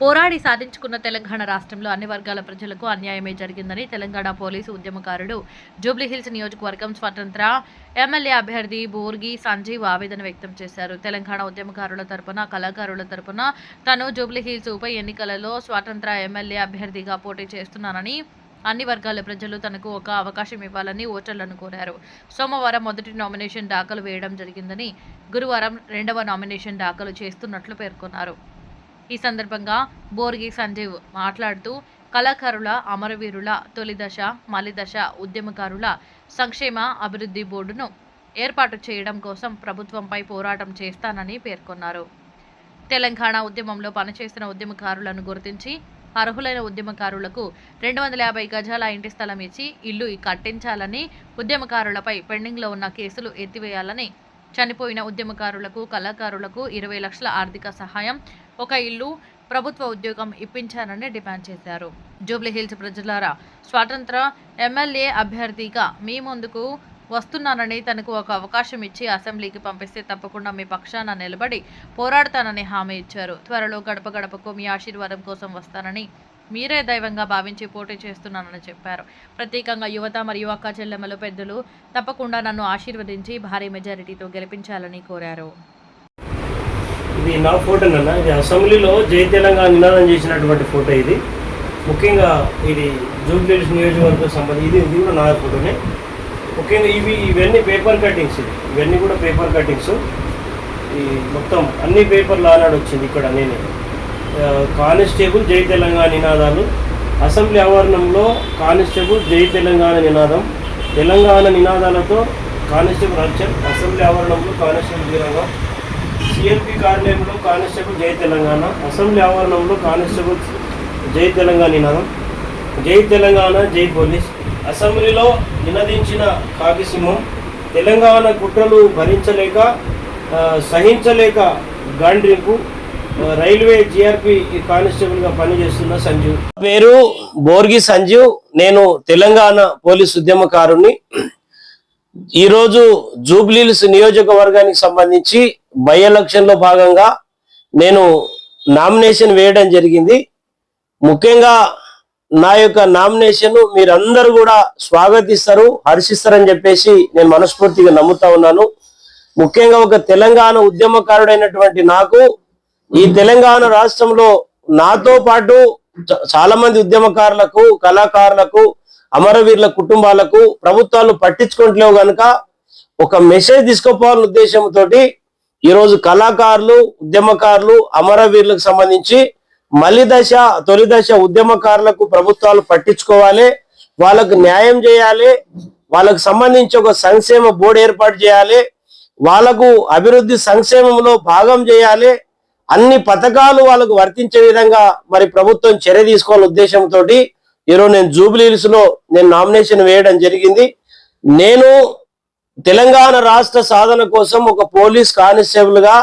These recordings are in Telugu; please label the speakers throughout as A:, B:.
A: పోరాడి సాధించుకున్న తెలంగాణ రాష్ట్రంలో అన్ని వర్గాల ప్రజలకు అన్యాయమే జరిగిందని తెలంగాణ పోలీసు ఉద్యమకారుడు జూబ్లీహిల్స్ నియోజకవర్గం స్వతంత్ర ఎమ్మెల్యే అభ్యర్థి బోర్గి సంజీవ్ ఆవేదన వ్యక్తం చేశారు. తెలంగాణ ఉద్యమకారుల తరపున కళాకారుల తరపున తను జూబ్లీహిల్స్ ఉప ఎన్నికలలో స్వతంత్ర ఎమ్మెల్యే అభ్యర్థిగా పోటీ చేస్తున్నానని అన్ని వర్గాల ప్రజలు తనకు ఒక అవకాశం ఇవ్వాలని ఓటర్లను కోరారు. సోమవారం మొదటి నామినేషన్ దాఖలు వేయడం జరిగిందని గురువారం రెండవ నామినేషన్ దాఖలు చేస్తున్నట్లు పేర్కొన్నారు. ఈ సందర్భంగా బోర్గి సంజీవ్ మాట్లాడుతూ కళాకారుల అమరవీరుల తొలి దశ ఉద్యమకారుల సంక్షేమ అభివృద్ధి బోర్డును ఏర్పాటు చేయడం కోసం ప్రభుత్వంపై పోరాటం చేస్తానని పేర్కొన్నారు. తెలంగాణ ఉద్యమంలో పనిచేస్తున్న ఉద్యమకారులను గుర్తించి అర్హులైన ఉద్యమకారులకు రెండు వందల యాభై గజాల ఇంటి స్థలం ఇచ్చి ఇల్లు కట్టించాలని ఉద్యమకారులపై పెండింగ్లో ఉన్న కేసులు ఎత్తివేయాలని చనిపోయిన ఉద్యమకారులకు కళాకారులకు ఇరవై లక్షల ఆర్థిక సహాయం ఒక ఇల్లు ప్రభుత్వ ఉద్యోగం ఇప్పించారని డిమాండ్ చేశారు. జూబ్లీహిల్స్ ప్రజలారా స్వాతంత్ర ఎమ్మెల్యే అభ్యర్థిగా మీ ముందుకు వస్తున్నానని తనకు ఒక అవకాశం ఇచ్చి అసెంబ్లీకి పంపిస్తే తప్పకుండా మీ పక్షాన నిలబడి పోరాడతానని హామీ ఇచ్చారు. త్వరలో గడప గడపకు మీ ఆశీర్వాదం కోసం వస్తానని మీరే దైవంగా భావించి పోటీ చేస్తున్నానని చెప్పారు. ప్రత్యేకంగా యువత మరియు అక్క చెల్లెమ్మలు పెద్దలు తప్పకుండా నన్ను ఆశీర్వదించి భారీ మెజారిటీతో గెలిపించాలని కోరారు.
B: ఇది నా ఫోటో ఇది అసెంబ్లీలో జై తెలంగాణ నినాదం చేసినటువంటి ఫోటో ఇది. ముఖ్యంగా ఇది జూబ్లీస్ నియోజకవర్గం సంబంధించి ఇది ఇది కూడా నా ఫోటోనే. ముఖ్యంగా ఇవి ఇవన్నీ పేపర్ కటింగ్స్ ఇది ఇవన్నీ కూడా పేపర్ కటింగ్స్ ఈ మొత్తం అన్ని పేపర్లు ఆనాడు వచ్చింది ఇక్కడ నేనే. కానిస్టేబుల్ జై తెలంగాణ నినాదాలు. అసెంబ్లీ ఆవరణంలో కానిస్టేబుల్ జై తెలంగాణ నినాదం. తెలంగాణ నినాదాలతో కానిస్టేబుల్ అర్చన్ అసెంబ్లీ ఆవరణంలో కానిస్టేబుల్ వీరంగం సిఎల్పి కార్యాలయంలో కానిస్టేబుల్ జై తెలంగాణ. అసెంబ్లీ ఆవరణంలో కానిస్టేబుల్ జై తెలంగాణ నినాదం. జై తెలంగాణ జై పోలీస్. అసెంబ్లీలో నినదించిన కాకిసింహం తెలంగాణ కుట్రలు భరించలేక సహించలేక గాండ్రింపు. రైల్వే జిఆర్పి కానిస్టేబుల్గా పనిచేస్తున్న సంజీవ్ పేరు బోర్గి సంజీవ్ నేను తెలంగాణ పోలీస్ ఉద్యమకారుణ్ణి. ఈరోజు జూబ్లీల్స్ నియోజకవర్గానికి సంబంధించి బై ఎలక్షన్లో భాగంగా నేను నామినేషన్ వేయడం జరిగింది. ముఖ్యంగా నా యొక్క నామినేషన్ మీరందరూ కూడా స్వాగతిస్తారు హర్షిస్తారని చెప్పేసి నేను మనస్ఫూర్తిగా నమ్ముతా ఉన్నాను. ముఖ్యంగా ఒక తెలంగాణ ఉద్యమకారుడైనటువంటి నాకు ఈ తెలంగాణ రాష్ట్రంలో నాతో పాటు చ- చాలా మంది ఉద్యమకారులకు కళాకారులకు అమరవీరుల కుటుంబాలకు ప్రభుత్వాలు పట్టించుకోవట్లేవు గనక ఒక మెసేజ్ తీసుకోపోవాలనే ఉద్దేశంతో ఈరోజు కళాకారులు ఉద్యమకారులు అమరవీరులకు సంబంధించి మలి దశ తొలి దశ ఉద్యమకారులకు ప్రభుత్వాలు పట్టించుకోవాలి. వాళ్ళకు న్యాయం చేయాలి. వాళ్ళకు సంబంధించి ఒక సంక్షేమ బోర్డు ఏర్పాటు చేయాలి. వాళ్ళకు అభివృద్ధి సంక్షేమంలో భాగం చేయాలి. అన్ని పథకాలు వాళ్ళకు వర్తించే విధంగా మరి ప్రభుత్వం చర్య తీసుకోవాలనే ఉద్దేశంతో ఈరోజు నేను జూబ్లీహిల్స్లో నేను నామినేషన్ వేయడం జరిగింది. నేను తెలంగాణ రాష్ట్ర సాధన కోసం ఒక పోలీస్ కానిస్టేబుల్గా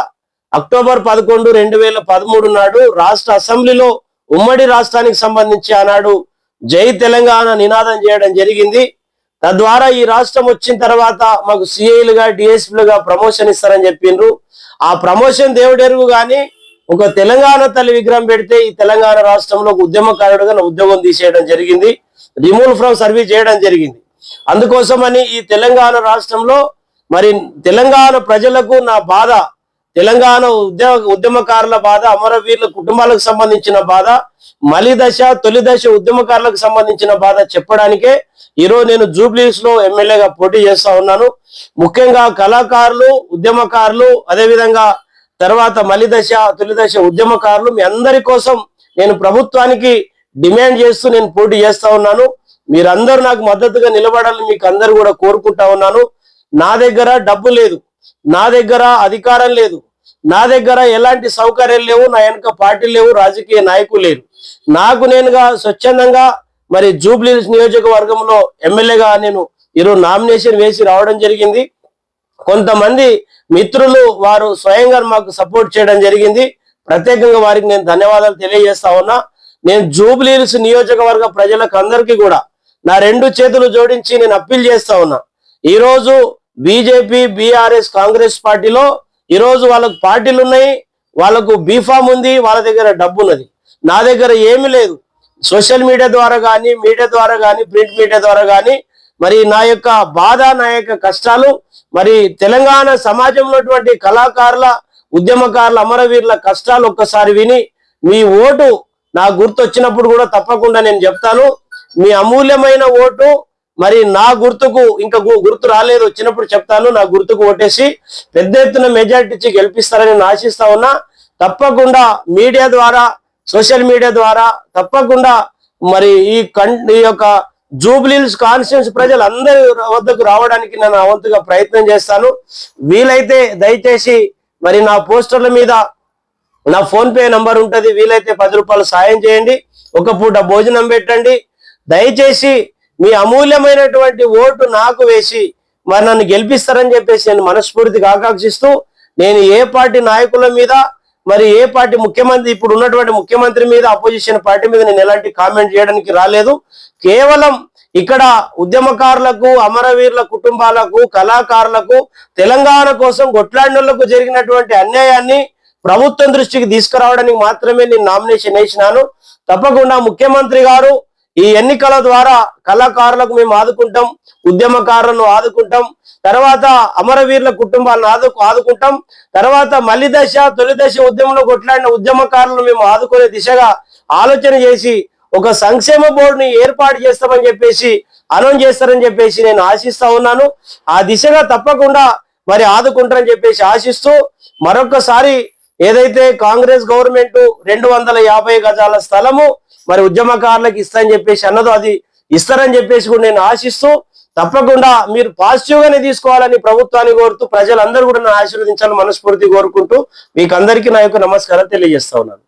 B: అక్టోబర్ పదకొండు రెండు వేల పదమూడు నాడు రాష్ట్ర అసెంబ్లీలో ఉమ్మడి రాష్ట్రానికి సంబంధించి ఆనాడు జై తెలంగాణ నినాదం చేయడం జరిగింది. తద్వారా ఈ రాష్ట్రం వచ్చిన తర్వాత మాకు సిఐలుగా డిఎస్పీలుగా ప్రమోషన్ ఇస్తారని చెప్పిండ్రు ఆ ప్రమోషన్ దేవుడెరుగు కానీ ఒక తెలంగాణ తల్లి విగ్రహం పెడితే ఈ తెలంగాణ రాష్ట్రంలో ఒక ఉద్యమకారుడుగా నా ఉద్యోగం తీసేయడం జరిగింది. రిమూవ్ ఫ్రమ్ సర్వీస్ చేయడం జరిగింది. అందుకోసమని ఈ తెలంగాణ రాష్ట్రంలో మరి తెలంగాణ ప్రజలకు నా బాధ తెలంగాణ ఉద్యమ ఉద్యమకారుల బాధ అమరవీరుల కుటుంబాలకు సంబంధించిన బాధ మలి దశ తొలి దశ ఉద్యమకారులకు సంబంధించిన బాధ చెప్పడానికే ఈరోజు నేను జూబ్లీస్లో ఎమ్మెల్యేగా పోటీ చేస్తా ఉన్నాను. ముఖ్యంగా కళాకారులు ఉద్యమకారులు అదేవిధంగా తర్వాత మలి దశ తొలి దశ ఉద్యమకారులు మీ అందరి కోసం నేను ప్రభుత్వానికి డిమాండ్ చేస్తూ నేను పోటీ చేస్తా ఉన్నాను. మీరందరూ నాకు మద్దతుగా నిలబడాలని మీకు అందరు కూడా కోరుకుంటా ఉన్నాను. నా దగ్గర డబ్బు లేదు. నా దగ్గర అధికారం లేదు. నా దగ్గర ఎలాంటి సౌకర్యాలు లేవు. నా వెనక పార్టీలు లేవు. రాజకీయ నాయకులు లేరు. నాకు నేనుగా స్వచ్ఛందంగా మరి జూబ్లీహిల్స్ నియోజకవర్గంలో ఎమ్మెల్యేగా నేను ఈరోజు నామినేషన్ వేసి రావడం జరిగింది. కొంతమంది మిత్రులు వారు స్వయంగా మాకు సపోర్ట్ చేయడం జరిగింది. ప్రత్యేకంగా వారికి నేను ధన్యవాదాలు తెలియజేస్తా ఉన్నా. నేను జూబ్లీహిల్స్ నియోజకవర్గ ప్రజలకు అందరికీ కూడా నా రెండు చేతులు జోడించి నేను అప్పీల్ చేస్తా ఉన్నా. ఈరోజు బీజేపీ బీఆర్ఎస్ కాంగ్రెస్ పార్టీలో ఈరోజు వాళ్ళకు పార్టీలు ఉన్నాయి వాళ్ళకు బీఫామ్ ఉంది వాళ్ళ దగ్గర డబ్బు ఉన్నది నా దగ్గర ఏమీ లేదు. సోషల్ మీడియా ద్వారా కానీ మీడియా ద్వారా కానీ ప్రింట్ మీడియా ద్వారా కానీ మరి నా యొక్క బాధ నా యొక్క కష్టాలు మరి తెలంగాణ సమాజంలో కళాకారుల ఉద్యమకారుల అమరవీరుల కష్టాలు ఒక్కసారి విని మీ ఓటు నా గుర్తు వచ్చినప్పుడు కూడా తప్పకుండా నేను చెప్తాను. మీ అమూల్యమైన ఓటు మరి నా గుర్తుకు ఇంకా గుర్తు రాలేదు. వచ్చినప్పుడు చెప్తాను నా గుర్తుకు ఓటేసి పెద్ద ఎత్తున మెజార్టీ ఇచ్చి గెలిపిస్తారని నేను ఆశిస్తా ఉన్నా. తప్పకుండా మీడియా ద్వారా సోషల్ మీడియా ద్వారా తప్పకుండా మరి ఈ కం ఈ యొక్క జూబ్లీల్స్ కాన్స్టిట్యూన్స్ ప్రజలు అందరి వద్దకు రావడానికి నేను అవంతుగా వంతుగా ప్రయత్నం చేస్తాను. వీలైతే దయచేసి మరి నా పోస్టర్ల మీద నా ఫోన్ పే నంబర్ ఉంటుంది. వీలైతే పది రూపాయలు సాయం చేయండి. ఒక పూట భోజనం పెట్టండి. దయచేసి మీ అమూల్యమైనటువంటి ఓటు నాకు వేసి మరి నన్ను గెలిపిస్తారని చెప్పేసి నేను మనస్ఫూర్తిగా ఆకాంక్షిస్తూ నేను ఏ పార్టీ నాయకుల మీద మరి ఏ పార్టీ ముఖ్యమంత్రి ఇప్పుడు ఉన్నటువంటి ముఖ్యమంత్రి మీద అపోజిషన్ పార్టీ మీద నేను ఎలాంటి కామెంట్ చేయడానికి రాలేదు. కేవలం ఇక్కడ ఉద్యమకారులకు అమరవీరుల కుటుంబాలకు కళాకారులకు తెలంగాణ కోసం కొట్లాడినోళ్ళకు జరిగినటువంటి అన్యాయాన్ని ప్రభుత్వం దృష్టికి తీసుకురావడానికి మాత్రమే నేను నామినేషన్ వేసినాను. తప్పకుండా ముఖ్యమంత్రి గారు ఈ ఎన్నికల ద్వారా కళాకారులకు మేము ఆదుకుంటాం ఉద్యమకారులను ఆదుకుంటాం తర్వాత అమరవీరుల కుటుంబాలను ఆదు ఆదుకుంటాం తర్వాత మలి దశ తొలి దశ ఉద్యమంలో కొట్లాడిన ఉద్యమకారులను మేము ఆదుకునే దిశగా ఆలోచన చేసి ఒక సంక్షేమ బోర్డుని ఏర్పాటు చేస్తామని చెప్పేసి అనౌన్స్ చేస్తారని చెప్పేసి నేను ఆశిస్తా ఉన్నాను. ఆ దిశగా తప్పకుండా మరి ఆదుకుంటారని చెప్పేసి ఆశిస్తూ మరొకసారి ఏదైతే కాంగ్రెస్ గవర్నమెంట్ రెండు వందల యాభై గజాల స్థలము మరి ఉద్యమకారులకు ఇస్తారని చెప్పేసి అన్నదో అది ఇస్తారని చెప్పేసి కూడా నేను ఆశిస్తూ తప్పకుండా మీరు పాజిటివ్ గానే తీసుకోవాలని ప్రభుత్వాన్ని కోరుతూ ప్రజలందరూ కూడా నన్ను ఆశీర్వదించాలని మనస్ఫూర్తి కోరుకుంటూ మీకు అందరికీ నా యొక్క నమస్కారం తెలియజేస్తా ఉన్నాను.